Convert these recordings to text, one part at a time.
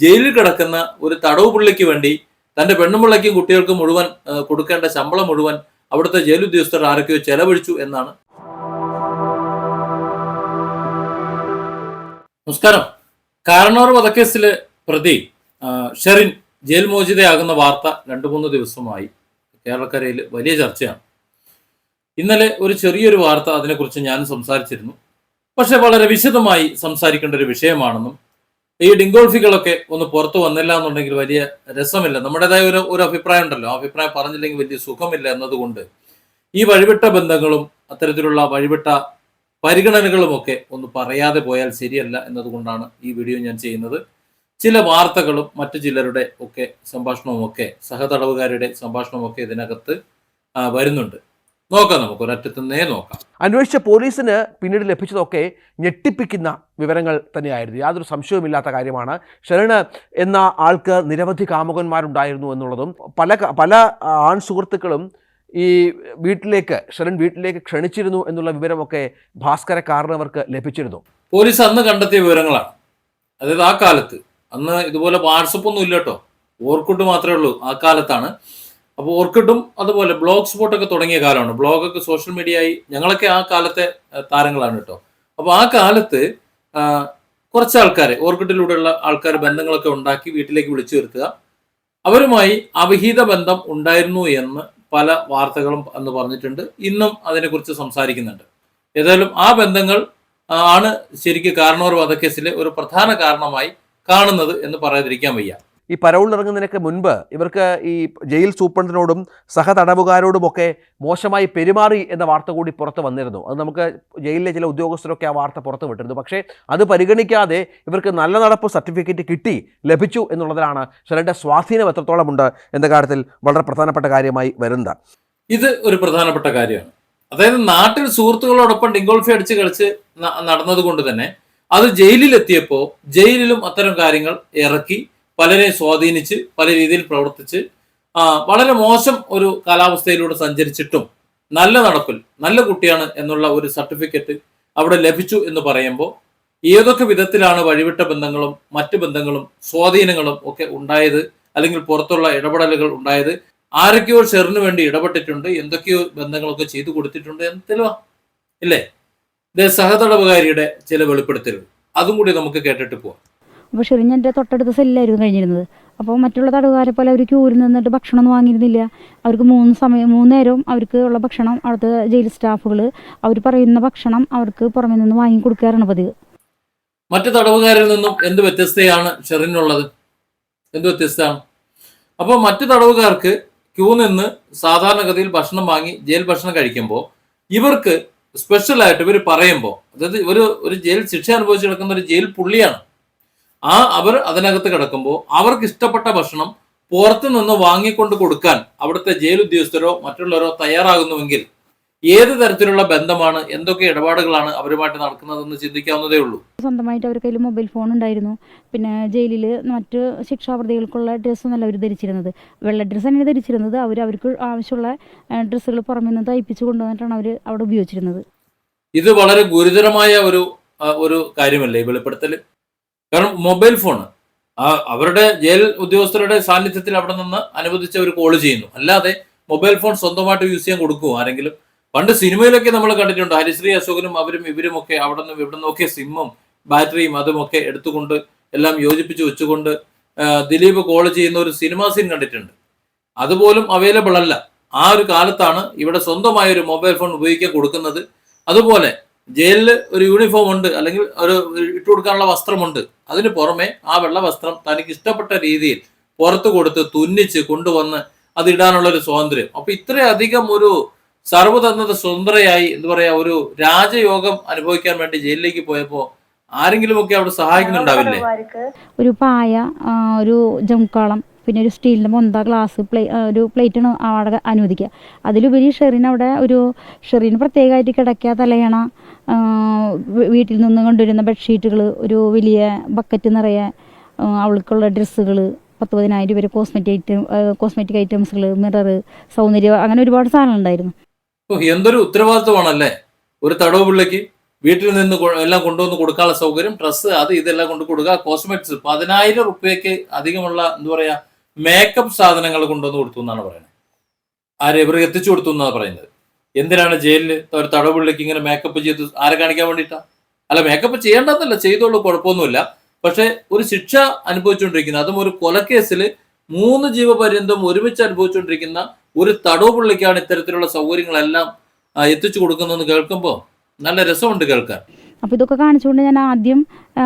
ജയിലിൽ കിടക്കുന്ന ഒരു തടവ് പുള്ളിക്ക് വേണ്ടി തന്റെ പെണ്ണുപിള്ളയ്ക്കും കുട്ടികൾക്ക് മുഴുവൻ കൊടുക്കേണ്ട ശമ്പളം മുഴുവൻ അവിടുത്തെ ജയിൽ ഉദ്യോഗസ്ഥർ ആരൊക്കെയോ ചെലവഴിച്ചു എന്നാണ്. നമസ്കാരം. കാരണവർ വധക്കേസിലെ പ്രതി ഷെറിൻ ജയിൽ മോചിതയാകുന്ന വാർത്ത രണ്ടു മൂന്ന് ദിവസമായി കേരളക്കരയിൽ വലിയ ചർച്ചയാണ്. ഇന്നലെ ഒരു ചെറിയൊരു വാർത്ത അതിനെക്കുറിച്ച് ഞാൻ സംസാരിച്ചിരുന്നു. പക്ഷെ വളരെ വിശദമായി സംസാരിക്കേണ്ട ഒരു വിഷയമാണെന്നും ഈ ഡിങ്കോൾഫികളൊക്കെ ഒന്ന് പുറത്തു വന്നില്ല എന്നുണ്ടെങ്കിൽ വലിയ രസമില്ല. നമ്മുടേതായ ഒരു ഒരു അഭിപ്രായം ഉണ്ടല്ലോ. അഭിപ്രായം പറഞ്ഞില്ലെങ്കിൽ വലിയ സുഖമില്ല എന്നതുകൊണ്ട് ഈ വഴിവിട്ട ബന്ധങ്ങളും അത്തരത്തിലുള്ള വഴിവിട്ട പരിഗണനകളും ഒക്കെ ഒന്ന് പറയാതെ പോയാൽ ശരിയല്ല എന്നതുകൊണ്ടാണ് ഈ വീഡിയോ ഞാൻ ചെയ്യുന്നത്. ചില വാർത്തകളും മറ്റു ചിലരുടെ ഒക്കെ സംഭാഷണവും ഒക്കെ സഹതടവുകാരുടെ സംഭാഷണവും ഒക്കെ ഇതിനകത്ത് വരുന്നുണ്ട്. നോക്കാം നമുക്ക് ഒരറ്റത്ത് നേ നോക്കാം. അന്വേഷിച്ച പോലീസിന് പിന്നീട് ലഭിച്ചതൊക്കെ ഞെട്ടിപ്പിക്കുന്ന വിവരങ്ങൾ തന്നെയായിരുന്നു. യാതൊരു സംശയവുമില്ലാത്ത കാര്യമാണ്. ശരണ് എന്ന ആൾക്ക് നിരവധി കാമുകന്മാരുണ്ടായിരുന്നു എന്നുള്ളതും പല പല ആൺ സുഹൃത്തുക്കളും ഈ വീട്ടിലേക്ക് ശരൺ വീട്ടിലേക്ക് ക്ഷണിച്ചിരുന്നു എന്നുള്ള വിവരമൊക്കെ ഭാസ്കര കാരണവർക്ക് ലഭിച്ചിരുന്നു. പോലീസ് അന്ന് കണ്ടെത്തിയ വിവരങ്ങളാണ്. അതായത് ആ കാലത്ത് അന്ന് ഇതുപോലെ വാട്സപ്പ് ഒന്നും ഇല്ല കേട്ടോ. ഓർക്കുഡ് മാത്രമേ ഉള്ളൂ ആ കാലത്താണ്. അപ്പോൾ ഓർക്കിഡും അതുപോലെ ബ്ലോഗ് സ്പോട്ടൊക്കെ തുടങ്ങിയ കാലമാണ്. ബ്ലോഗൊക്കെ സോഷ്യൽ മീഡിയ ആയി ഞങ്ങളൊക്കെ ആ കാലത്തെ താരങ്ങളാണ് കേട്ടോ. അപ്പോൾ ആ കാലത്ത് കുറച്ച് ആൾക്കാരെ ഓർക്കിഡിലൂടെയുള്ള ആൾക്കാർ ബന്ധങ്ങളൊക്കെ ഉണ്ടാക്കി വീട്ടിലേക്ക് വിളിച്ചു വരുത്തുക. അവരുമായി അവിഹിത ബന്ധം ഉണ്ടായിരുന്നു എന്ന് പല വാർത്തകളും എന്ന് പറഞ്ഞിട്ടുണ്ട്. ഇന്നും അതിനെക്കുറിച്ച് സംസാരിക്കുന്നുണ്ട്. ഏതായാലും ആ ബന്ധങ്ങൾ ആണ് ശരിക്കും കാരണവർ വധക്കേസിലെ ഒരു പ്രധാന കാരണമായി കാണുന്നത് എന്ന് പറയാതിരിക്കാൻ വയ്യ. ഈ പരവുള്ളിറങ്ങുന്നതിനൊക്കെ മുൻപ് ഇവർക്ക് ഈ ജയിൽ സൂപ്രണ്ടിനോടും സഹതടവുകാരോടുമൊക്കെ മോശമായി പെരുമാറി എന്ന വാർത്ത കൂടി പുറത്ത് വന്നിരുന്നു. അത് നമുക്ക് ജയിലിലെ ചില ഉദ്യോഗസ്ഥരൊക്കെ ആ വാർത്ത പുറത്ത് വിട്ടിരുന്നു. പക്ഷേ അത് പരിഗണിക്കാതെ ഇവർക്ക് നല്ല നടപ്പ് സർട്ടിഫിക്കറ്റ് കിട്ടി ലഭിച്ചു എന്നുള്ളതിലാണ് ചിലരുടെ സ്വാധീനം എത്രത്തോളമുണ്ട് എന്ന കാര്യത്തിൽ വളരെ പ്രധാനപ്പെട്ട കാര്യമായി വരുന്നത്. ഇത് ഒരു പ്രധാനപ്പെട്ട കാര്യമാണ്. അതായത് നാട്ടിൽ സുഹൃത്തുക്കളോടൊപ്പം ഡിങ്കോൾഫി അടിച്ച് കളിച്ച് നടന്നത് കൊണ്ട് തന്നെ അത് ജയിലിലെത്തിയപ്പോൾ ജയിലിലും അത്തരം കാര്യങ്ങൾ ഇറക്കി പലരെ സ്വാധീനിച്ച് പല രീതിയിൽ പ്രവർത്തിച്ച് വളരെ മോശം ഒരു കാലാവസ്ഥയിലൂടെ സഞ്ചരിച്ചിട്ടും നല്ല നടപ്പിൽ നല്ല കുട്ടിയാണ് എന്നുള്ള ഒരു സർട്ടിഫിക്കറ്റ് അവിടെ ലഭിച്ചു എന്ന് പറയുമ്പോൾ ഏതൊക്കെ വിധത്തിലാണ് വഴിവിട്ട ബന്ധങ്ങളും മറ്റു ബന്ധങ്ങളും സ്വാധീനങ്ങളും ഒക്കെ ഉണ്ടായത് അല്ലെങ്കിൽ പുറത്തുള്ള ഇടപെടലുകൾ ഉണ്ടായത്? ആരൊക്കെയോ ഷെറിന് വേണ്ടി ഇടപെട്ടിട്ടുണ്ട് എന്തൊക്കെയോ ബന്ധങ്ങളൊക്കെ ചെയ്തു കൊടുത്തിട്ടുണ്ട് എന്ന് തെളിവാ. ഇല്ലേ? സഹതടവുകാരിയുടെ ചില വെളിപ്പെടുത്തലുകൾ. അതും കൂടി നമുക്ക് കേട്ടിട്ട് പോവാം. അപ്പോൾ ഷെറിൻ എന്റെ തൊട്ടടുത്ത സെല്ലായിരുന്നു കഴിഞ്ഞിരുന്നത്. അപ്പോൾ മറ്റുള്ള തടവുകാരെ പോലെ അവർ ക്യൂരിൽ നിന്നിട്ട് ഭക്ഷണമൊന്നും വാങ്ങിയിരുന്നില്ല. അവർക്ക് മൂന്ന് സമയം മൂന്ന് നേരവും അവർക്ക് ഉള്ള ഭക്ഷണം അവിടുത്തെ ജയിൽ സ്റ്റാഫുകൾ അവർ പറയുന്ന ഭക്ഷണം അവർക്ക് പുറമെ നിന്ന് വാങ്ങി കൊടുക്കാറാണ് പതിവ്. മറ്റു തടവുകാരിൽ നിന്നും എന്ത് വ്യത്യസ്തയാണ് ഷെറിനുള്ളത്? എന്ത് വ്യത്യസ്തമാണ്? അപ്പോൾ മറ്റു തടവുകാർക്ക് ക്യൂ നിന്ന് സാധാരണഗതിയിൽ ഭക്ഷണം വാങ്ങി ജയിൽ ഭക്ഷണം കഴിക്കുമ്പോൾ ഇവർക്ക് സ്പെഷ്യലായിട്ട് ഇവർ പറയുമ്പോൾ അതായത് ഒരു ഒരു ജയിൽ ശിക്ഷ അനുഭവിച്ച് കിടക്കുന്ന ഒരു ജയിൽ പുള്ളിയാണ്. ആ അവർ അതിനകത്ത് കിടക്കുമ്പോൾ അവർക്ക് ഇഷ്ടപ്പെട്ട ഭക്ഷണം പുറത്തു നിന്ന് വാങ്ങിക്കൊണ്ട് കൊടുക്കാൻ അവിടുത്തെ ജയിൽ ഉദ്യോഗസ്ഥരോ മറ്റുള്ളവരോ തയ്യാറാകുന്നുവെങ്കിൽ ഏത് തരത്തിലുള്ള ബന്ധമാണ് എന്തൊക്കെ ഇടപാടുകളാണ് അവരുമായിട്ട് നടക്കുന്നതെന്ന് ചിന്തിക്കാവുന്നതേ ഉള്ളൂ. സ്വന്തമായിട്ട് അവരുടെ കയ്യിൽ മൊബൈൽ ഫോൺ ഉണ്ടായിരുന്നു. പിന്നെ ജയിലിൽ മറ്റ് ശിക്ഷാപ്രതികൾക്കുള്ള ഡ്രസ്സൊന്നല്ല അവർ ധരിച്ചിരുന്നത്. വെള്ള ഡ്രസ്സ് തന്നെയാണ് ധരിച്ചിരുന്നത്. അവർ അവർക്ക് ആവശ്യമുള്ള ഡ്രസ്സുകൾ പുറമെ നിന്ന് തയ്പ്പിച്ചു കൊണ്ടുവന്നിട്ടാണ് അവർ അവിടെ ഉപയോഗിച്ചിരുന്നത്. ഇത് വളരെ ഗുരുതരമായ ഒരു ഒരു കാര്യമല്ലേ വെളിപ്പെടുത്തൽ കാരണം മൊബൈൽ ആ അവരുടെ ജയിൽ ഉദ്യോഗസ്ഥരുടെ സാന്നിധ്യത്തിൽ അവിടെ നിന്ന് അനുവദിച്ച് അവർ കോൾ ചെയ്യുന്നു. അല്ലാതെ മൊബൈൽ ഫോൺ സ്വന്തമായിട്ട് യൂസ് ചെയ്യാൻ കൊടുക്കുമോ ആരെങ്കിലും? പണ്ട് സിനിമയിലൊക്കെ നമ്മൾ കണ്ടിട്ടുണ്ട്. ഹരിശ്രീ അശോകനും അവരും ഇവരും ഒക്കെ അവിടെ നിന്ന് ഇവിടെ നിന്നൊക്കെ സിമ്മും ബാറ്ററിയും അതുമൊക്കെ എടുത്തുകൊണ്ട് എല്ലാം യോജിപ്പിച്ച് വെച്ചുകൊണ്ട് ദിലീപ് കോൾ ചെയ്യുന്ന ഒരു സിനിമാ സീൻ കണ്ടിട്ടുണ്ട്. അതുപോലും അവൈലബിൾ അല്ല. ആ ഒരു കാലത്താണ് ഇവിടെ സ്വന്തമായ ഒരു മൊബൈൽ ഫോൺ ഉപയോഗിക്കാൻ കൊടുക്കുന്നത്. അതുപോലെ ജയിലിൽ ഒരു യൂണിഫോം ഉണ്ട്. അല്ലെങ്കിൽ ഒരു ഇട്ടുകൊടുക്കാനുള്ള വസ്ത്രമുണ്ട്. അതിന് പുറമെ ആ വെള്ള വസ്ത്രം തനിക്ക് ഇഷ്ടപ്പെട്ട രീതിയിൽ പുറത്തു കൊടുത്ത് തുന്നിച്ച് കൊണ്ടുവന്ന് അത് ഇടാനുള്ള ഒരു സ്വാതന്ത്ര്യം. അപ്പൊ ഇത്രയധികം ഒരു സർവതന്നത സ്വതന്ത്രയായി എന്താ പറയാ ഒരു രാജയോഗം അനുഭവിക്കാൻ വേണ്ടി ജയിലിലേക്ക് പോയപ്പോ ആരെങ്കിലും ഒക്കെ അവിടെ സഹായിക്കുന്നുണ്ടാവില്ലേ? ഒരു പായ ഒരു ജംകാളം പിന്നെ ഒരു സ്റ്റീലിന്റെ മൊന്ത ഗ്ലാസ് പ്ലേ ഒരു പ്ലേറ്റാണ് അവിടെ അനുവദിക്കുക. അതിലുപരി ഷെറിൻ അവിടെ ഒരു ഷെറിന് പ്രത്യേകമായിട്ട് കിടക്കുക തലയണ വീട്ടിൽ നിന്ന് കൊണ്ടുവരുന്ന ബെഡ്ഷീറ്റുകൾ ഒരു വലിയ ബക്കറ്റ് നിറയെ അവൾക്കുള്ള ഡ്രസ്സുകൾ പത്ത് പതിനായിരം രൂപ കോസ്മെറ്റിക് ഐറ്റം കോസ്മെറ്റിക് ഐറ്റംസുകൾ മിറർ സൗന്ദര്യം അങ്ങനെ ഒരുപാട് സാധനം ഉണ്ടായിരുന്നു. എന്തൊരു ഉത്തരവാദിത്വമാണല്ലേ? ഒരു തടവ് പിള്ളയ്ക്ക് വീട്ടിൽ നിന്ന് എല്ലാം കൊണ്ടുവന്ന് കൊടുക്കാനുള്ള സൗകര്യം ഡ്രസ്സ് അത് ഇതെല്ലാം കൊണ്ട് കൊടുക്കുക കോസ്മെറ്റിക്സ് പതിനായിരം റുപ്യക്ക് അധികമുള്ള എന്താ പറയാ മേക്കപ്പ് സാധനങ്ങൾ കൊണ്ടുവന്ന് കൊടുത്തു എന്നാണ് പറയുന്നത്. ആരെ ഇവർ എത്തിച്ചു കൊടുത്തു എന്നാണ് പറയുന്നത്. എന്തിനാണ് ജയിലിൽ ഒരു തടവുള്ളിലേക്ക് ഇങ്ങനെ മേക്കപ്പ് ചെയ്ത് ആരെ കാണിക്കാൻ വേണ്ടിയിട്ടാ? അല്ല മേക്കപ്പ് ചെയ്യേണ്ടതല്ല ചെയ്തോളൂ കുഴപ്പമൊന്നുമില്ല. പക്ഷെ ഒരു ശിക്ഷ അനുഭവിച്ചുകൊണ്ടിരിക്കുന്ന അതും ഒരു കൊലക്കേസിൽ മൂന്ന് ജീവപര്യന്തം ഒരുമിച്ച് അനുഭവിച്ചുകൊണ്ടിരിക്കുന്ന ഒരു തടവ് പുള്ളിക്കാണ് ഇത്തരത്തിലുള്ള സൗകര്യങ്ങളെല്ലാം എത്തിച്ചു കൊടുക്കുന്നതെന്ന് കേൾക്കുമ്പോൾ നല്ല രസമുണ്ട് കേൾക്കാൻ. അപ്പോൾ ഇതൊക്കെ കാണിച്ചുകൊണ്ട് ഞാൻ ആദ്യം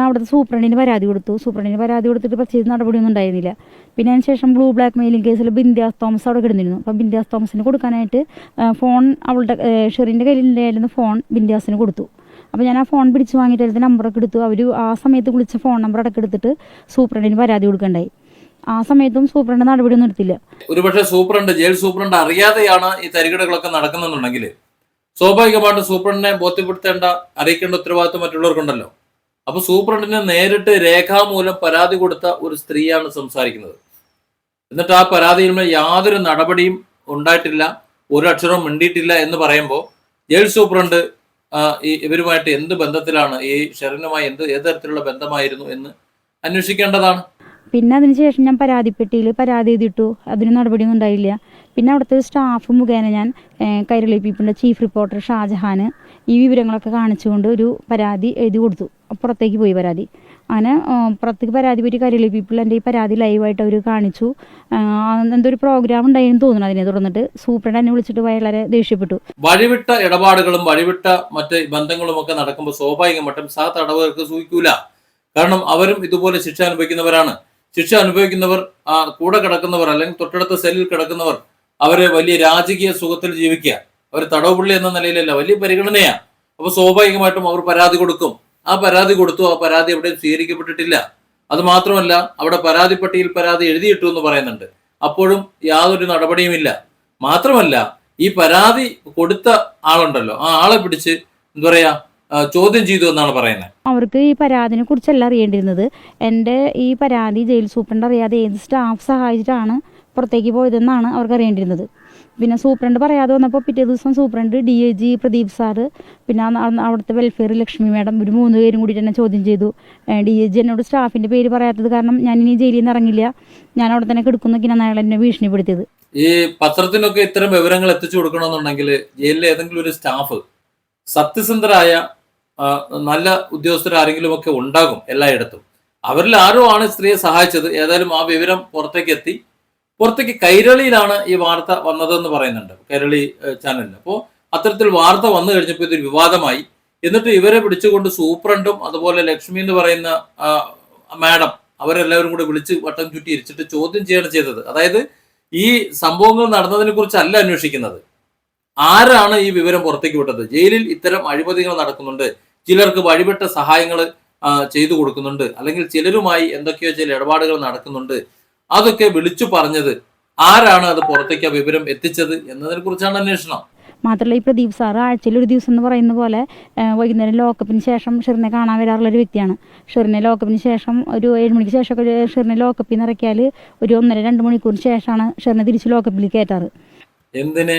അവിടുത്തെ സൂപ്രണ്ടിന് പരാതി കൊടുത്തു. സൂപ്രണ്ടിന് പരാതി കൊടുത്തിട്ട് പ്രത്യേകിച്ച് നടപടിയൊന്നും ഉണ്ടായിരുന്നില്ല. പിന്നെ അതിന് ശേഷം ബ്ലൂ ബ്ലാക്ക് മെയിലിംഗ് കേസിൽ ബിന്ദാസ് തോമസ് അവിടെ കിടന്നിരുന്നു. അപ്പോൾ ബിന്ദാസ് തോമസിന് കൊടുക്കാനായിട്ട് ഫോൺ അവളുടെ ഷെറിന്റെ കയ്യിലുണ്ടായിരുന്ന ഫോൺ ബിന്ദാസിന് കൊടുത്തു. അപ്പോൾ ഞാൻ ആ ഫോൺ പിടിച്ച് വാങ്ങിയിട്ട് അതിന്റെ നമ്പറൊക്കെ എടുത്തു. അവർ ആ സമയത്ത് വിളിച്ച ഫോൺ നമ്പർ അടക്കം എടുത്തിട്ട് സൂപ്രണ്ടിന് പരാതി കൊടുക്കണ്ടായി. ആ സമയത്തും സൂപ്രണ്ട് നടപടിയൊന്നും എടുത്തില്ല. ഒരുപക്ഷെ സൂപ്രണ്ട് ജയിൽ സൂപ്രണ്ട് അറിയാതെയാണ് ഈ തരികിടകളൊക്കെ നടക്കുന്നെന്നുണ്ടെങ്കിൽ സ്വാഭാവികമായിട്ടും സൂപ്രണ്ടിനെ ബോധ്യപ്പെടുത്തേണ്ട അറിയിക്കേണ്ട ഉത്തരവാദിത്വം മറ്റുള്ളവർക്കുണ്ടല്ലോ. അപ്പൊ സൂപ്രണ്ടിന് നേരിട്ട് രേഖാമൂലം പരാതി കൊടുത്ത ഒരു സ്ത്രീയാണ് സംസാരിക്കുന്നത്. എന്നിട്ട് ആ പരാതിയിൽ മേൽ യാതൊരു നടപടിയും ഉണ്ടായിട്ടില്ല ഒരു അക്ഷരവും മിണ്ടിയിട്ടില്ല എന്ന് പറയുമ്പോൾ ജയിൽ സൂപ്രണ്ട് ഇവരുമായിട്ട് എന്ത് ബന്ധത്തിലാണ് ഈ ഷെറിനുമായി എന്ത് ഏത് തരത്തിലുള്ള ബന്ധമായിരുന്നു എന്ന് അന്വേഷിക്കേണ്ടതാണ്. പിന്നെ അതിനുശേഷം ഞാൻ പരാതിപ്പെട്ടിയിൽ പരാതി എഴുതിയിട്ടു അതിന് നടപടിയൊന്നും ഉണ്ടായില്ല. പിന്നെ അവിടുത്തെ സ്റ്റാഫ് മുഖേന ഞാൻ കൈരളി ചീഫ് റിപ്പോർട്ടർ ഷാജഹാന് ഈ വിവരങ്ങളൊക്കെ കാണിച്ചുകൊണ്ട് ഒരു പരാതി എഴുതി കൊടുത്തു. പുറത്തേക്ക് പോയി പരാതി. അങ്ങനെ പുറത്തേക്ക് പരാതി പറ്റി കരളി പീപ്പിൾ എന്റെ ഈ പരാതി ലൈവായിട്ട് അവർ കാണിച്ചു. എന്തൊരു പ്രോഗ്രാം ഉണ്ടായിരുന്നു തോന്നുന്നു അതിനെ തുടർന്നിട്ട്. സൂപ്രണ്ട് എന്നെ വിളിച്ചിട്ട് വളരെ ദേഷ്യപ്പെട്ടു. വഴിവിട്ട ഇടപാടുകളും വഴിവിട്ട മറ്റ് ബന്ധങ്ങളും ഒക്കെ നടക്കുമ്പോൾ സ്വാഭാവികമായിട്ടും സഹ തടവുകാർക്ക് സൂഹിക്കൂല കാരണം അവരും ഇതുപോലെ ശിക്ഷ അനുഭവിക്കുന്നവരാണ്. ശിക്ഷ അനുഭവിക്കുന്നവർ കൂടെ കിടക്കുന്നവർ അല്ലെങ്കിൽ തൊട്ടടുത്ത സെല്ലിൽ കിടക്കുന്നവർ അവർ വലിയ രാജകീയ സുഖത്തിൽ ജീവിക്കുക. അവർ തടവുപുള്ളി എന്ന നിലയിലല്ല വലിയ പരിഗണനയാ. അപ്പൊ സ്വാഭാവികമായിട്ടും അവർ പരാതി കൊടുക്കും. ആ പരാതി കൊടുത്തു ആ പരാതി എവിടെയും സ്വീകരിക്കപ്പെട്ടിട്ടില്ല. അത് മാത്രമല്ല അവിടെ പരാതി പട്ടിയിൽ പരാതി എഴുതിയിട്ടു എന്ന് പറയുന്നുണ്ട്. അപ്പോഴും യാതൊരു നടപടിയുമില്ല. മാത്രമല്ല ഈ പരാതി കൊടുത്ത ആളുണ്ടല്ലോ ആ ആളെ പിടിച്ച് എന്താ പറയാ ചോദ്യം ചെയ്തു എന്നാണ് പറയുന്നത്. അവർക്ക് ഈ പരാതിനെ കുറിച്ചല്ല അറിയേണ്ടിരുന്നത് എന്റെ ഈ പരാതി ജയിൽ സൂപ്രണ്ട് അറിയാതെ ഏത് സ്റ്റാഫ് സഹായിച്ചിട്ടാണ് പുറത്തേക്ക് പോയതെന്നാണ് അവർക്ക് അറിയേണ്ടിരുന്നത് പിന്നെ സൂപ്രണ്ട് പറയാതെ വന്നപ്പോൾ പിറ്റേ ദിവസം superintendent D A G Pradeep sir പിന്നെ അവിടുത്തെ വെൽഫെയർ ലക്ഷ്മി മാഡം ഒരു മൂന്ന് പേരും കൂടി തന്നെ ചോദ്യം ചെയ്തു. ഡി എ ജി എന്നോട് സ്റ്റാഫിന്റെ പേര് പറയാത്തത് കാരണം ഞാൻ ഇനി ജയിലിൽ നിന്ന് ഇറങ്ങില്ല. ഞാൻ അവിടെ തന്നെ കിടക്കുന്നൊക്കെയാണ് അയാൾ എന്നെ ഭീഷണിപ്പെടുത്തിയത്. ഈ പത്രത്തിനൊക്കെ ഇത്തരം വിവരങ്ങൾ എത്തിച്ചു കൊടുക്കണമെന്നുണ്ടെങ്കിൽ ജയിലിലെ ഏതെങ്കിലും ഒരു സ്റ്റാഫ് സത്യസന്ധരായ നല്ല ഉദ്യോഗസ്ഥർ ആരെങ്കിലും ഒക്കെ ഉണ്ടാകും എല്ലായിടത്തും. അവരിൽ ആരോ ആണ് സ്ത്രീയെ സഹായിച്ചത്. ഏതായാലും ആ വിവരം പുറത്തേക്ക് എത്തി. പുറത്തേക്ക് കൈരളിയിലാണ് ഈ വാർത്ത വന്നതെന്ന് പറയുന്നുണ്ട്. കൈരളി ചാനലിന് അപ്പോൾ അത്തരത്തിൽ വാർത്ത വന്നു കഴിഞ്ഞപ്പോൾ ഇതൊരു വിവാദമായി. എന്നിട്ട് ഇവരെ പിടിച്ചുകൊണ്ട് സൂപ്രണ്ടും അതുപോലെ ലക്ഷ്മി എന്ന് പറയുന്ന മാഡം അവരെല്ലാവരും കൂടെ വിളിച്ച് വട്ടം ചുറ്റി ഇരിച്ചിട്ട് ചോദ്യം ചെയ്യാണ് ചെയ്തത്. അതായത് ഈ സംഭവങ്ങൾ നടന്നതിനെ കുറിച്ചല്ല അന്വേഷിക്കുന്നത്. ആരാണ് ഈ വിവരം പുറത്തേക്ക് വിട്ടത്? ജയിലിൽ ഇത്തരം അഴിമതികൾ നടക്കുന്നുണ്ട്. ചിലർക്ക് വഴിപെട്ട സഹായങ്ങൾ ചെയ്തു കൊടുക്കുന്നുണ്ട്. അല്ലെങ്കിൽ ചിലരുമായി എന്തൊക്കെയോ ചില ഇടപാടുകൾ നടക്കുന്നുണ്ട്. അതൊക്കെ വിളിച്ചു പറഞ്ഞത് ആരാണ് അത് പുറത്തേക്ക് ആ വിവരം എത്തിച്ചത് എന്നതിനെ കുറിച്ചാണ് അന്വേഷണം. മാത്രമല്ല ഈ പ്രദീപ് സാർ ആഴ്ചയിൽ ഒരു ദിവസം എന്ന് പറയുന്ന പോലെ വൈകുന്നേരം ലോക്കപ്പിന് ശേഷം ഷെറിനെ കാണാൻ വരാറുള്ള ഒരു വ്യക്തിയാണ്. ഷെറിനെ ലോക്കപ്പിന് ശേഷം ഒരു ഏഴ് മണിക്ക് ഒരു ഷെറിനെ ലോക്കപ്പിൽ നിന്ന് ഇറക്കിയാൽ ഒരു ഒന്നര രണ്ട് മണിക്കൂറിന് ശേഷമാണ് ഷെറിനെ തിരിച്ച് ലോക്കപ്പിൽ കയറ്റാറ്. എന്തിന്?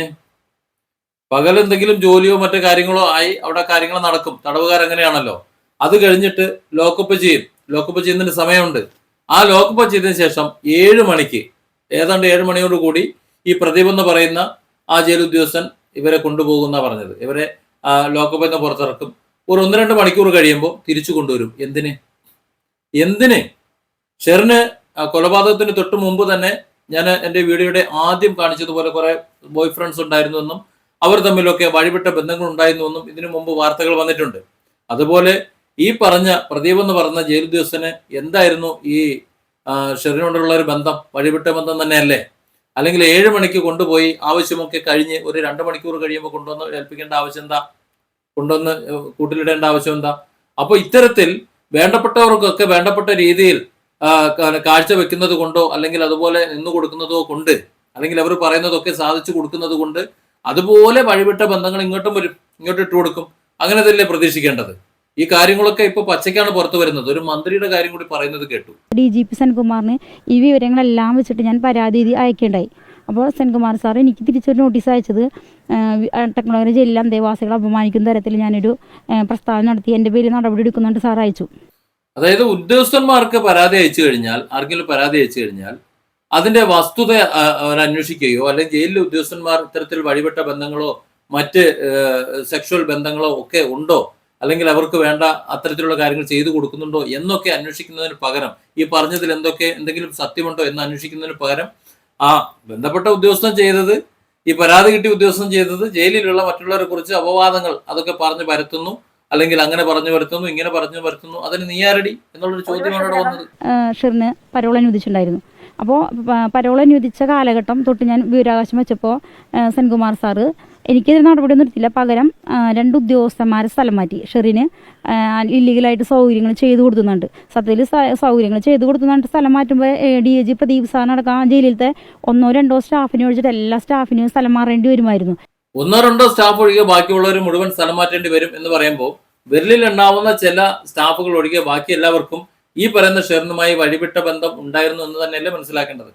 പകൽ എന്തെങ്കിലും ജോലിയോ മറ്റു കാര്യങ്ങളോ ആയി അവിടെ കാര്യങ്ങൾ നടക്കും. തടവുകാർ അങ്ങനെയാണല്ലോ അത് കഴിഞ്ഞിട്ട് ലോക്കപ്പ് ചെയ്യും. ലോക്കപ്പ് ചെയ്യുന്നതിന് സമയമുണ്ട്. ആ ലോക്കപ്പ് ചെയ്തതിനു ശേഷം ഏഴ് മണിക്ക് ഏതാണ്ട് ഏഴ് മണിയോട് കൂടി ഈ പ്രദീപ് എന്ന് പറയുന്ന ആ ജയിൽ ഉദ്യോഗസ്ഥൻ ഇവരെ കൊണ്ടുപോകുന്ന പറഞ്ഞത്. ഇവരെ ലോക്കപ്പിൽ നിന്ന് പുറത്തിറക്കും. ഒരു ഒന്ന് രണ്ട് മണിക്കൂർ കഴിയുമ്പോൾ തിരിച്ചു കൊണ്ടുവരും. എന്തിന്? എന്തിന്? ഷെറിന് കൊലപാതകത്തിന് തൊട്ട് മുമ്പ് തന്നെ ഞാൻ എന്റെ വീഡിയോയുടെ ആദ്യം കാണിച്ചതുപോലെ കുറെ ബോയ് ഫ്രണ്ട്സ് ഉണ്ടായിരുന്നുവെന്നും അവർ തമ്മിലൊക്കെ വഴിവിട്ട ബന്ധങ്ങൾ ഉണ്ടായിരുന്നുവെന്നും ഇതിനു മുമ്പ് വാർത്തകൾ വന്നിട്ടുണ്ട്. അതുപോലെ ഈ പറഞ്ഞ പ്രദീപ് എന്ന് പറഞ്ഞ ജയിൽ ഉദ്യോഗസ്ഥന് എന്തായിരുന്നു ഈ ഷെറിനോടുള്ള ഒരു ബന്ധം? വഴിവിട്ട ബന്ധം തന്നെയല്ലേ? അല്ലെങ്കിൽ ഏഴ് മണിക്ക് കൊണ്ടുപോയി ആവശ്യമൊക്കെ കഴിഞ്ഞ് ഒരു രണ്ട് മണിക്കൂർ കഴിയുമ്പോൾ കൊണ്ടുവന്ന് ഏൽപ്പിക്കേണ്ട ആവശ്യം എന്താ? കൊണ്ടുവന്ന് കൂട്ടിലിടേണ്ട ആവശ്യം എന്താ? അപ്പോൾ ഇത്തരത്തിൽ വേണ്ടപ്പെട്ടവർക്കൊക്കെ വേണ്ടപ്പെട്ട രീതിയിൽ കാഴ്ച വെക്കുന്നത് കൊണ്ടോ അല്ലെങ്കിൽ അതുപോലെ നിന്നു കൊടുക്കുന്നതോ കൊണ്ട് അല്ലെങ്കിൽ അവർ പറയുന്നതൊക്കെ സാധിച്ചു കൊടുക്കുന്നത് കൊണ്ട് അതുപോലെ വഴിവിട്ട ബന്ധങ്ങൾ ഇങ്ങോട്ടും വരും ഇങ്ങോട്ട് ഇട്ട് കൊടുക്കും അങ്ങനെ തന്നെ പ്രതീക്ഷിക്കേണ്ടത്? ഈ കാര്യങ്ങളൊക്കെ ഇപ്പൊ പച്ചയ്ക്കാണ് പുറത്തു വരുന്നത്. ഒരു മന്ത്രിയുടെ കാര്യം കൂടി പറയുന്നത് കേട്ടു. ഡി ജി പി സെൻകുമാറിന് ഈ വിവരങ്ങളെല്ലാം വെച്ചിട്ട് ഞാൻ പരാതി അയക്കേണ്ടായി. അപ്പോൾ സെൻകുമാർ സാർ എനിക്ക് തിരിച്ചൊരു നോട്ടീസ് അയച്ചത് ടെക്നോളജി എല്ലാം ദേവാസികളെ അപമാനിക്കുന്ന തരത്തിൽ ഞാനൊരു പ്രസ്താവന നടത്തി എന്റെ പേരിൽ നടപടി എടുക്കുന്നുണ്ട് സാർ അയച്ചു. അതായത് ഉദ്യോഗസ്ഥന്മാർക്ക് പരാതി അയച്ചു കഴിഞ്ഞാൽ ആർക്കെങ്കിലും പരാതി അയച്ചു കഴിഞ്ഞാൽ അതിന്റെ വസ്തുത അന്വേഷിക്കുകയോ അല്ലെങ്കിൽ ജയിലിലെ ഉദ്യോഗസ്ഥന്മാർ ഇത്തരത്തിൽ വഴിപെട്ട ബന്ധങ്ങളോ മറ്റ് സെക്ഷൽ ബന്ധങ്ങളോ ഒക്കെ ഉണ്ടോ? അല്ലെങ്കിൽ അവർക്ക് വേണ്ട അത്തരത്തിലുള്ള കാര്യങ്ങൾ ചെയ്തു കൊടുക്കുന്നുണ്ടോ എന്നൊക്കെ അന്വേഷിക്കുന്നതിന് പകരം ഈ പറഞ്ഞതിൽ എന്തൊക്കെ എന്തെങ്കിലും സത്യമുണ്ടോ എന്ന് അന്വേഷിക്കുന്നതിന് പകരം ആ ബന്ധപ്പെട്ട ഉദ്യോഗസ്ഥൻ ചെയ്തത് ഈ പരാതി കിട്ടിയ ഉദ്യോഗസ്ഥൻ ചെയ്തത് ജയിലിലുള്ള മറ്റുള്ളവരെ കുറിച്ച് അപവാദങ്ങൾ അതൊക്കെ പറഞ്ഞു പരത്തുന്നു അല്ലെങ്കിൽ അങ്ങനെ പറഞ്ഞു വരുത്തുന്നു ഇങ്ങനെ പറഞ്ഞു വരുത്തുന്നു അതിന് നീയാരടി എന്നുള്ളൊരു ചോദ്യമാണ് ഇവിടെ വന്നത്. ഷെറിന് പരോൾ അനുവദിച്ചിട്ടുണ്ടായിരുന്നു. അപ്പോൾ പരോൾ അനുവദിച്ച കാലഘട്ടം തൊട്ട് ഞാൻ വിവരാവകാശം വെച്ചപ്പോൾ സെൻകുമാർ സാറ് എനിക്കെതിരെ നടപടിയൊന്നും എടുത്തില്ല. പകരം രണ്ട് ഉദ്യോഗസ്ഥന്മാരെ സ്ഥലം മാറ്റി. ഷെറിന് ഇല്ലീഗലായിട്ട് സൗകര്യങ്ങൾ ചെയ്തു കൊടുക്കുന്നുണ്ട്. സത്യത്തിൽ സൗകര്യങ്ങൾ ചെയ്തു കൊടുക്കുന്നുണ്ട്. സ്ഥലം മാറ്റുമ്പോൾ ഡി എ ജി പ്രദീപ് സാറിനടക്കം ജയിലിലത്തെ ഒന്നോ രണ്ടോ സ്റ്റാഫിനെ ഒഴിച്ചിട്ട് എല്ലാ സ്റ്റാഫിനും സ്ഥലം മാറേണ്ടി വരുമായിരുന്നു. ഒന്നോ രണ്ടോ സ്റ്റാഫ് ഒഴികെ ബാക്കിയുള്ളവർ മുഴുവൻ സ്ഥലം മാറ്റേണ്ടി വരും എന്ന് പറയുമ്പോൾ വിരലിൽ ഉണ്ടാവുന്ന ചില സ്റ്റാഫുകൾ ഒഴികെ ബാക്കി എല്ലാവർക്കും ഈ പറയുന്ന ഷെറിനുമായി വഴിവിട്ട ബന്ധം ഉണ്ടായിരുന്നു എന്ന് തന്നെയല്ലേ മനസ്സിലാക്കേണ്ടത്?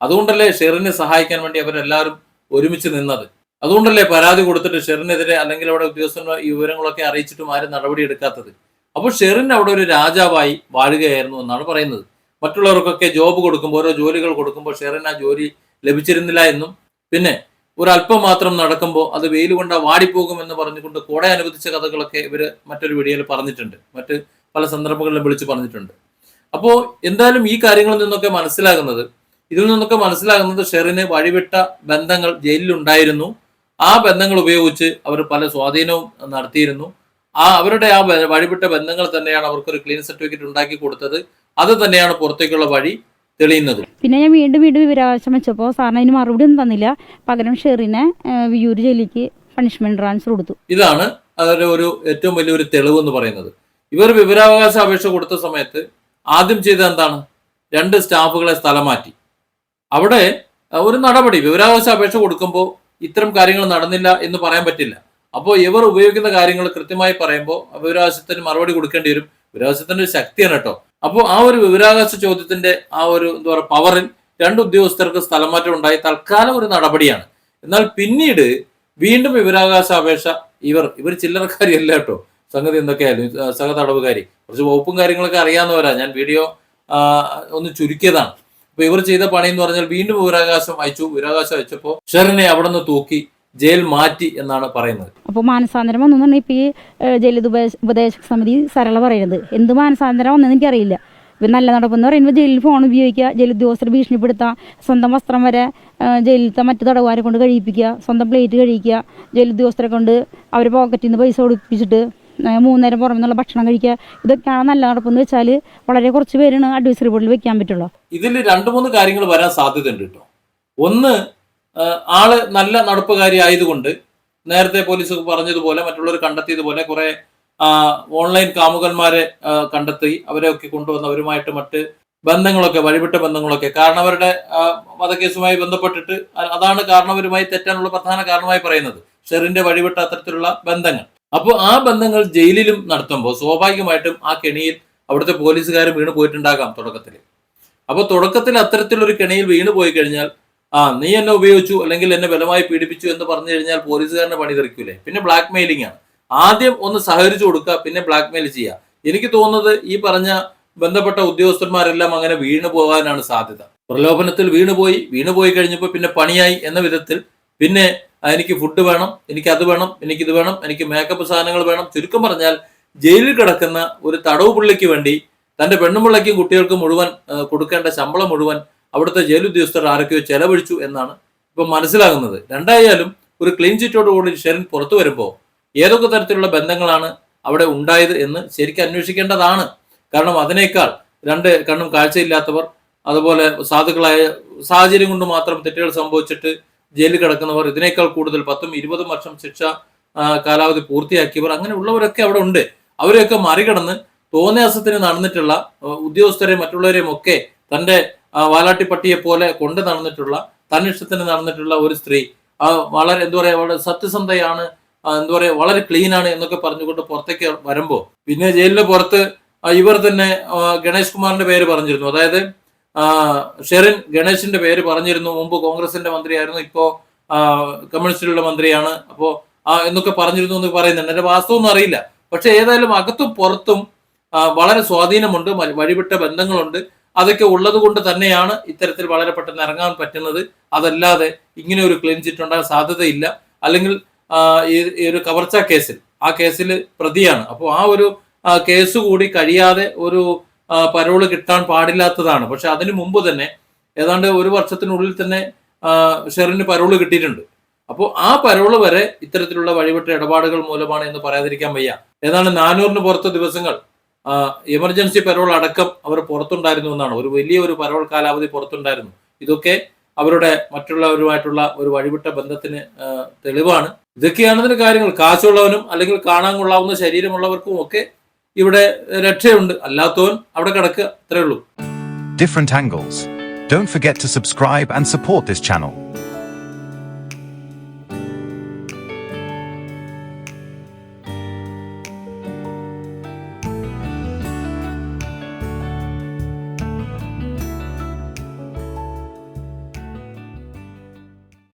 അതുകൊണ്ടല്ലേ ഷെറിനെ സഹായിക്കാൻ വേണ്ടി അവരെല്ലാവരും ഒരുമിച്ച് നിന്നത്? അതുകൊണ്ടല്ലേ പരാതി കൊടുത്തിട്ട് ഷെറിനെതിരെ അല്ലെങ്കിൽ അവിടെ ഉദ്യോഗസ്ഥന്മാർ ഈ വിവരങ്ങളൊക്കെ അറിയിച്ചിട്ടും ആരും നടപടി എടുക്കാത്തത്? അപ്പോൾ ഷെറിൻ അവിടെ ഒരു രാജാവായി വാഴുകയായിരുന്നു എന്നാണ് പറയുന്നത്. മറ്റുള്ളവർക്കൊക്കെ ജോബ് കൊടുക്കുമ്പോൾ ഓരോ ജോലികൾ കൊടുക്കുമ്പോൾ ഷെറിൻ ആ ജോലി ലഭിച്ചിരുന്നില്ല എന്നും പിന്നെ ഒരല്പം മാത്രം നടക്കുമ്പോൾ അത് വെയിൽ കൊണ്ട് വാടിപ്പോകുമെന്ന് പറഞ്ഞുകൊണ്ട് കൂടെ അനുവദിച്ച കഥകളൊക്കെ ഇവർ മറ്റൊരു വീഡിയോയിൽ പറഞ്ഞിട്ടുണ്ട്. മറ്റ് പല സന്ദർഭങ്ങളിലും വിളിച്ചു പറഞ്ഞിട്ടുണ്ട്. അപ്പോൾ എന്തായാലും ഈ കാര്യങ്ങളിൽ നിന്നൊക്കെ മനസ്സിലാകുന്നത് ഇതിൽ നിന്നൊക്കെ മനസ്സിലാകുന്നത് ഷെറിന് വഴിവിട്ട ബന്ധങ്ങൾ ജയിലിലുണ്ടായിരുന്നു. ആ ബന്ധങ്ങൾ ഉപയോഗിച്ച് അവർ പല സ്വാധീനവും നടത്തിയിരുന്നു. ആ അവരുടെ ആ വഴിവിട്ട ബന്ധങ്ങൾ തന്നെയാണ് അവർക്കൊരു ക്ലീൻ സർട്ടിഫിക്കറ്റ് ഉണ്ടാക്കി കൊടുത്തത്. അത് തന്നെയാണ് പുറത്തേക്കുള്ള വഴി തെളിയുന്നത്. പിന്നെ ഞാൻ വീണ്ടും വീണ്ടും വിവരാവകാശം വെച്ചപ്പോൾ സാറിന് അതിന് മറുപടി ഒന്നും തന്നില്ല. പകരം ഷെറിനെ വിയൂർ ജയിലേക്ക് ജയിലിലേക്ക് പണിഷ്മെന്റ് ട്രാൻസ്ഫർ കൊടുത്തു. ഇതാണ് അതൊരു ഒരു ഏറ്റവും വലിയൊരു തെളിവ് എന്ന് പറയുന്നത്. ഇവർ വിവരാവകാശ അപേക്ഷ കൊടുത്ത സമയത്ത് ആദ്യം ചെയ്ത എന്താണ്? രണ്ട് സ്റ്റാഫുകളെ സ്ഥലം മാറ്റി. അവിടെ ഒരു നടപടി. വിവരാവകാശ അപേക്ഷ കൊടുക്കുമ്പോൾ ഇത്തരം കാര്യങ്ങൾ നടന്നില്ല എന്ന് പറയാൻ പറ്റില്ല. അപ്പോൾ ഇവർ ഉപയോഗിക്കുന്ന കാര്യങ്ങൾ കൃത്യമായി പറയുമ്പോൾ വിവരാവകാശത്തിന് മറുപടി കൊടുക്കേണ്ടി വരും. വിവരാവകാശത്തിന്റെ ഒരു ശക്തിയാണ് കേട്ടോ. അപ്പോൾ ആ ഒരു വിവരാവകാശ ചോദ്യത്തിന്റെ ആ ഒരു എന്താ പറയുക പവറിൽ രണ്ട് ഉദ്യോഗസ്ഥർക്ക് സ്ഥലം മാറ്റം ഉണ്ടായി. തൽക്കാലം ഒരു നടപടിയാണ്. എന്നാൽ പിന്നീട് വീണ്ടും വിവരാവകാശ അപേക്ഷ ഇവർ ഇവർ ചില്ലറക്കാരിയല്ല കേട്ടോ. സംഗതി എന്തൊക്കെയായാലും സഹ തടവുകാരി. കുറച്ച് വകുപ്പും കാര്യങ്ങളൊക്കെ അറിയാവുന്നവരാ. ഞാൻ വീഡിയോ ഒന്ന് ചുരുക്കിയതാണ്. അപ്പൊ ഇവർ ചെയ്ത പണി എന്ന് പറഞ്ഞാൽ വീണ്ടും വിവരാവകാശം അയച്ചു. വിവരാവകാശം അയച്ചപ്പോൾ ഷെറിനെ അവിടെ നിന്ന് തൂക്കി ജയിൽ മാറ്റി എന്നാണ് പറയുന്നത്. അപ്പോൾ മാനസാന്തരം വന്നു ഇപ്പോൾ ഈ ജയിൽ ഉപദേശക സമിതി സരള പറയുന്നത്. എന്ത് മാനസാന്തരം വന്നെന്ന് എനിക്കറിയില്ല. ഇപ്പം നല്ല നടപ്പെന്ന് പറയുമ്പോൾ ജയിലിൽ ഫോൺ ഉപയോഗിക്കുക ജയിൽ ഉദ്യോഗസ്ഥരെ ഭീഷണിപ്പെടുത്തുക സ്വന്തം വസ്ത്രം വരെ ജയിലിലത്തെ മറ്റു തടവുകാരെ കൊണ്ട് കഴിയിപ്പിക്കുക സ്വന്തം പ്ലേറ്റ് കഴിക്കുക ജയിൽ ഉദ്യോഗസ്ഥരെ കൊണ്ട് അവരെ പോക്കറ്റിൽ നിന്ന് പൈസ കൊടുപ്പിച്ചിട്ട് മൂന്നേരം പുറമെ നിന്നുള്ള ഭക്ഷണം കഴിക്കുക. ഇതൊക്കെയാണ് നല്ല നടപ്പെന്ന് വെച്ചാൽ വളരെ കുറച്ച് പേരാണ് അഡ്വൈസറി ബോർഡിൽ വെക്കാൻ പറ്റുള്ളൂ. ഇതിൽ രണ്ട് മൂന്ന് കാര്യങ്ങൾ വരാൻ സാധ്യതയുണ്ട് കേട്ടോ. ഒന്ന് ആൾ നല്ല നടപ്പുകാരി ആയതുകൊണ്ട് നേരത്തെ പോലീസ് പറഞ്ഞതുപോലെ മറ്റുള്ളവർ കണ്ടെത്തിയതുപോലെ കുറെ ഓൺലൈൻ കാമുകന്മാരെ കണ്ടെത്തി അവരെയൊക്കെ കൊണ്ടുവന്ന് അവരുമായിട്ട് മറ്റ് ബന്ധങ്ങളൊക്കെ വഴിവിട്ട ബന്ധങ്ങളൊക്കെ. കാരണം അവരുടെ വധക്കേസുമായി ബന്ധപ്പെട്ടിട്ട് അതാണ് അതാണ് കാരണവരുമായി തെറ്റാനുള്ള പ്രധാന കാരണമായി പറയുന്നത്. ഷെറിന്റെ വഴിവിട്ട അത്തരത്തിലുള്ള ബന്ധങ്ങൾ. അപ്പോൾ ആ ബന്ധങ്ങൾ ജയിലിലും നടത്തുമ്പോൾ സ്വാഭാവികമായിട്ടും ആ കെണിയിൽ അവിടുത്തെ പോലീസുകാർ വീണ് പോയിട്ടുണ്ടാകാം തുടക്കത്തിൽ അപ്പോൾ തുടക്കത്തിൽ അത്തരത്തിലൊരു കെണിയിൽ വീണ് പോയി കഴിഞ്ഞാൽ ആ നീ എന്നെ ഉപയോഗിച്ചു അല്ലെങ്കിൽ എന്നെ ബലമായി പീഡിപ്പിച്ചു എന്ന് പറഞ്ഞു കഴിഞ്ഞാൽ പോലീസുകാരനെ പണി തെറിക്കൂലേ പിന്നെ ബ്ലാക്ക് മെയിലിംഗ് ആണ്. ആദ്യം ഒന്ന് സഹകരിച്ചു കൊടുക്കുക പിന്നെ ബ്ലാക്ക് മെയിൽ ചെയ്യുക. എനിക്ക് തോന്നുന്നത് ഈ പറഞ്ഞ ബന്ധപ്പെട്ട ഉദ്യോഗസ്ഥന്മാരെല്ലാം അങ്ങനെ വീണു പോകാനാണ് സാധ്യത. പ്രലോഭനത്തിൽ വീണുപോയി വീണുപോയി കഴിഞ്ഞപ്പോൾ പിന്നെ പണിയായി എന്ന വിധത്തിൽ പിന്നെ എനിക്ക് ഫുഡ് വേണം എനിക്ക് അത് വേണം എനിക്ക് ഇത് വേണം എനിക്ക് മേക്കപ്പ് സാധനങ്ങൾ വേണം. ചുരുക്കം പറഞ്ഞാൽ ജയിലിൽ കിടക്കുന്ന ഒരു തടവ് പുള്ളിക്ക് വേണ്ടി തന്റെ പെണ്ണുപിള്ളയ്ക്കും കുട്ടികൾക്കും മുഴുവൻ കൊടുക്കേണ്ട ശമ്പളം മുഴുവൻ അവിടുത്തെ ജയിൽ ഉദ്യോഗസ്ഥർ ആരൊക്കെയോ ചെലവഴിച്ചു എന്നാണ് ഇപ്പൊ മനസ്സിലാകുന്നത്. രണ്ടായാലും ഒരു ക്ലീൻ ചിറ്റോട് കൂടി ഷെറിൻ പുറത്തു വരുമ്പോൾ ഏതൊക്കെ തരത്തിലുള്ള ബന്ധങ്ങളാണ് അവിടെ ഉണ്ടായത് എന്ന് ശരിക്കും അന്വേഷിക്കേണ്ടതാണ്. കാരണം അതിനേക്കാൾ രണ്ട് കണ്ണും കാഴ്ചയില്ലാത്തവർ അതുപോലെ സാധുക്കളായ സാഹചര്യം കൊണ്ട് മാത്രം തെറ്റുകൾ സംഭവിച്ചിട്ട് ജയിലിൽ കിടക്കുന്നവർ ഇതിനേക്കാൾ കൂടുതൽ പത്തും ഇരുപതും വർഷം ശിക്ഷ കാലാവധി പൂർത്തിയാക്കിയവർ അങ്ങനെ ഉള്ളവരൊക്കെ അവിടെ ഉണ്ട്. അവരെയൊക്കെ മറികടന്ന് തോന്നിയാസത്തിന് നടന്നിട്ടുള്ള ഉദ്യോഗസ്ഥരെയും മറ്റുള്ളവരെയും ഒക്കെ തന്റെ വാലാട്ടിപ്പട്ടിയെ പോലെ കൊണ്ട് നടന്നിട്ടുള്ള തന്നിഷ്ടത്തിന് നടന്നിട്ടുള്ള ഒരു സ്ത്രീ വളരെ എന്താ പറയാ വളരെ സത്യസന്ധയാണ് എന്താ പറയാ വളരെ ക്ലീൻ ആണ് എന്നൊക്കെ പറഞ്ഞുകൊണ്ട് പുറത്തേക്ക് വരുമ്പോ പിന്നെ ജയിലിന് പുറത്ത് ഇവർ തന്നെ ഗണേഷ് കുമാറിന്റെ പേര് പറഞ്ഞിരുന്നു. അതായത് ഷെറിൻ ഗണേഷിന്റെ പേര് പറഞ്ഞിരുന്നു. മുമ്പ് കോൺഗ്രസിന്റെ മന്ത്രിയായിരുന്നു. ഇപ്പോ കമ്മ്യൂണിസ്റ്റിലുള്ള മന്ത്രിയാണ്. അപ്പോ എന്നൊക്കെ പറഞ്ഞിരുന്നു എന്ന് പറയുന്നുണ്ട്. എന്റെ വാസ്തവമൊന്നും അറിയില്ല. പക്ഷെ ഏതായാലും അകത്തും പുറത്തും വളരെ സ്വാധീനമുണ്ട്. വഴിവിട്ട ബന്ധങ്ങളുണ്ട്. അതൊക്കെ ഉള്ളത് കൊണ്ട് തന്നെയാണ് ഇത്തരത്തിൽ വളരെ പെട്ടെന്ന് ഇറങ്ങാൻ പറ്റുന്നത്. അതല്ലാതെ ഇങ്ങനെ ഒരു ക്ലീൻ ചിറ്റ് ഉണ്ടാകാൻ സാധ്യതയില്ല. അല്ലെങ്കിൽ ഈ ഒരു കവർച്ച കേസിൽ ആ കേസിൽ പ്രതിയാണ്. അപ്പോൾ ആ ഒരു കേസ് കൂടി കഴിയാതെ ഒരു പരോൾ കിട്ടാൻ പാടില്ലാത്തതാണ്. പക്ഷെ അതിനു മുമ്പ് തന്നെ ഏതാണ്ട് ഒരു വർഷത്തിനുള്ളിൽ തന്നെ ഷെറിന് പരോൾ കിട്ടിയിട്ടുണ്ട്. അപ്പോൾ ആ പരോൾ വരെ ഇത്തരത്തിലുള്ള വഴിപെട്ട ഇടപാടുകൾ മൂലമാണ് എന്ന് പറയാതിരിക്കാൻ വയ്യ. ഏതാണ്ട് നാനൂറിന് പുറത്ത് ദിവസങ്ങൾ എമർജൻസി പരോൾ അടക്കം അവർ പുറത്തുണ്ടായിരുന്നു എന്നാണ്. ഒരു വലിയ ഒരു പരോൾ കാലാവധി പുറത്തുണ്ടായിരുന്നു. ഇതൊക്കെ അവരുടെ മറ്റുള്ളവരുമായിട്ടുള്ള ഒരു വഴിവിട്ട ബന്ധത്തിന് തെളിവാണ്. ഇതൊക്കെയാണ് ഇതിന് കാര്യങ്ങൾ. കാശുള്ളവനും അല്ലെങ്കിൽ കാണാൻ കൊള്ളാവുന്ന ശരീരമുള്ളവർക്കും ഒക്കെ ഇവിടെ രക്ഷയുണ്ട് അല്ലാത്തവൻ അവിടെ കിടക്കുക അത്രേ ഉള്ളൂ different angles. Don't forget to subscribe and support this channel.